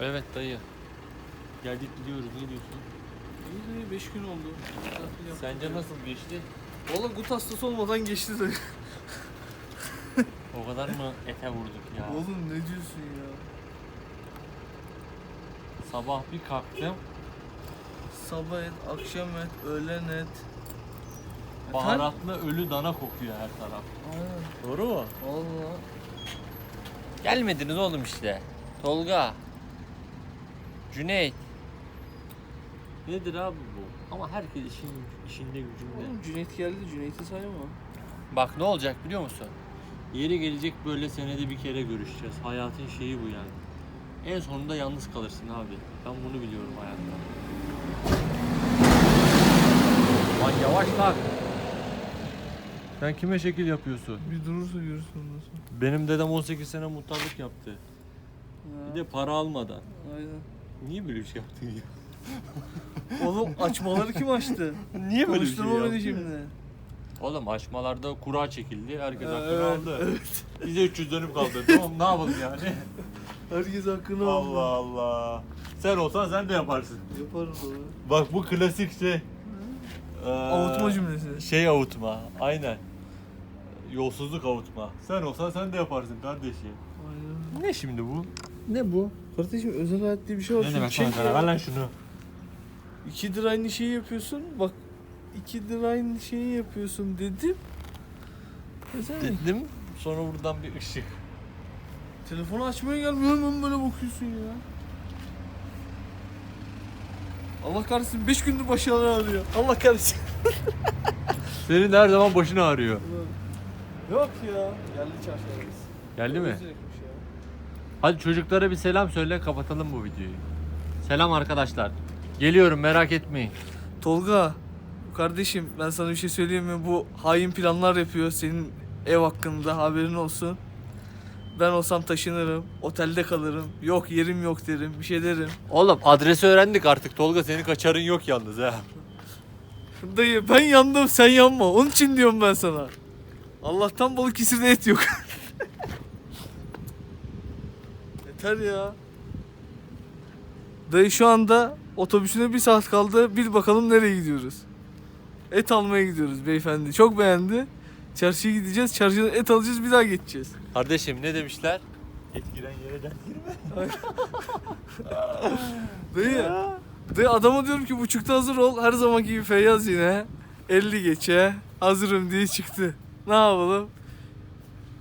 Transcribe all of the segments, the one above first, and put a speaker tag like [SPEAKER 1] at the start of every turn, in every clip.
[SPEAKER 1] Evet dayı. Geldik gidiyoruz ne diyorsun?
[SPEAKER 2] İyi de 5 gün oldu. Tatil yaptık
[SPEAKER 1] Sence
[SPEAKER 2] ya.
[SPEAKER 1] nasıl geçti?
[SPEAKER 2] Valla gut hastası olmadan geçti de.
[SPEAKER 1] O kadar mı ete vurduk ya?
[SPEAKER 2] Oğlum ne diyorsun ya?
[SPEAKER 1] Sabah bir kalktım.
[SPEAKER 2] Sabah et, akşam et, öğlen et.
[SPEAKER 1] Baharatlı ölü dana kokuyor her taraf.
[SPEAKER 2] Aynen.
[SPEAKER 1] Doğru mu?
[SPEAKER 2] Valla.
[SPEAKER 1] Gelmediniz oğlum işte. Tolga. Cüneyt. Nedir abi bu? Ama herkes işin, işinde gücünde.
[SPEAKER 2] Oğlum Cüneyt geldi. Cüneyt'i sayma.
[SPEAKER 1] Bak ne olacak biliyor musun? Yeri gelecek böyle senede bir kere görüşeceğiz. Hayatın şeyi bu yani. En sonunda yalnız kalırsın abi. Ben bunu biliyorum hayatta. Lan yavaş lan. Sen kime şekil yapıyorsun?
[SPEAKER 2] Bir durursa görürsün ondan sonra.
[SPEAKER 1] Benim dedem 18 sene muhtarlık yaptı.
[SPEAKER 2] Ha,
[SPEAKER 1] Bir de para almadan.
[SPEAKER 2] Aynen.
[SPEAKER 1] Niye böyle bir şey yaptın ya?
[SPEAKER 2] Oğlum açmaları kim açtı?
[SPEAKER 1] Niye böyle bir şey
[SPEAKER 2] Konuşturma beni
[SPEAKER 1] yaptın?
[SPEAKER 2] şimdi.
[SPEAKER 1] Oğlum açmalarda kura çekildi. Herkes
[SPEAKER 2] Ha,
[SPEAKER 1] hakkını
[SPEAKER 2] evet,
[SPEAKER 1] aldı. Bize 300 dönüm kaldı. tamam ne yapalım yani?
[SPEAKER 2] Herkes hakkını aldı.
[SPEAKER 1] Allah Allah. Sen olsan sen de yaparsın.
[SPEAKER 2] Yaparım doğru.
[SPEAKER 1] Bak bu klasik şey. Ee,
[SPEAKER 2] Avutma cümlesi.
[SPEAKER 1] Şey avutma. Aynen. Yolsuzluk avutma. Sen olsan sen de yaparsın kardeşim.
[SPEAKER 2] Aynen.
[SPEAKER 1] Ne şimdi bu? Ne bu?
[SPEAKER 2] Kardeşim özel hayat diye bir şey var.
[SPEAKER 1] Ne demek sana
[SPEAKER 2] ya.
[SPEAKER 1] Ver lan şunu.
[SPEAKER 2] İkidir aynı şeyi yapıyorsun. Bak ikidir aynı şeyi yapıyorsun dedim. Özel mi?
[SPEAKER 1] Dedim. Sonra buradan bir ışık.
[SPEAKER 2] Telefonu açmaya gelmiyor hemen böyle bakıyorsun ya. Allah kahretsin 5 gündür başı ağrıyor. Allah kahretsin.
[SPEAKER 1] Senin her zaman başın ağrıyor.
[SPEAKER 2] Yok ya. Geldi çarşılarımız.
[SPEAKER 1] Geldi mi?
[SPEAKER 2] Ya.
[SPEAKER 1] Hadi çocuklara bir selam söyle kapatalım bu videoyu. Selam arkadaşlar. Geliyorum merak etmeyin.
[SPEAKER 2] Tolga, kardeşim ben sana bir şey söyleyeyim mi? Bu hain planlar yapıyor senin ev hakkında haberin olsun. Ben olsam taşınırım, otelde kalırım. Yok yerim yok derim, bir şey derim.
[SPEAKER 1] Oğlum adresi öğrendik artık Tolga senin kaçarın yok yalnız ha.
[SPEAKER 2] Dayı ben yandım sen yanma. Onun için diyorum ben sana. Allah'tan Balıkesir'de et yok. Yeter ya. Dayı şu anda otobüsüne bir saat kaldı. Bir bakalım nereye gidiyoruz. Et almaya gidiyoruz beyefendi. Çok beğendi. Çarşıya gideceğiz. Çarşıdan et alacağız bir daha geçeceğiz.
[SPEAKER 1] Kardeşim ne demişler? Et giren yerden girme.
[SPEAKER 2] Dayı. Dayı adama diyorum ki buçukta hazır ol. Her zamanki gibi Feyyaz yine. 50 geçe. Hazırım diye çıktı. Ne yapalım?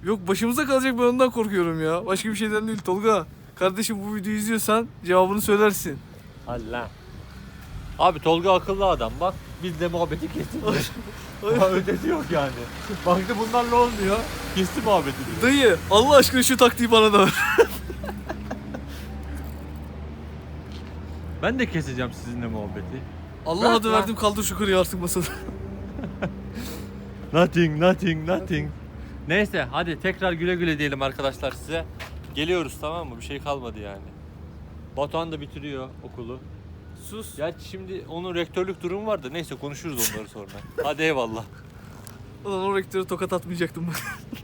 [SPEAKER 2] Yok başımıza kalacak ben ondan korkuyorum ya. Başka bir şeyden değil Tolga. Kardeşim bu videoyu izliyorsan cevabını söylersin.
[SPEAKER 1] Allah. Abi Tolga akıllı adam bak biz de muhabbeti kestik. Ötesi yok yani. Baktı bunlarla olmuyor. Kesti muhabbeti diyor.
[SPEAKER 2] Dayı Allah aşkına şu taktiği bana da ver.
[SPEAKER 1] Ben de keseceğim sizinle muhabbeti.
[SPEAKER 2] Allah adı verdim kaldır şu kırıyı artık masada.
[SPEAKER 1] Nothing, nothing, nothing. Neyse hadi tekrar güle güle diyelim arkadaşlar size. Geliyoruz tamam mı? Bir şey kalmadı yani. Batuhan da bitiriyor okulu.
[SPEAKER 2] Sus.
[SPEAKER 1] Gerçi şimdi onun rektörlük durumu var da neyse konuşuruz onları sonra. Hadi eyvallah.
[SPEAKER 2] Ulan o rektörü tokat atmayacaktım ben.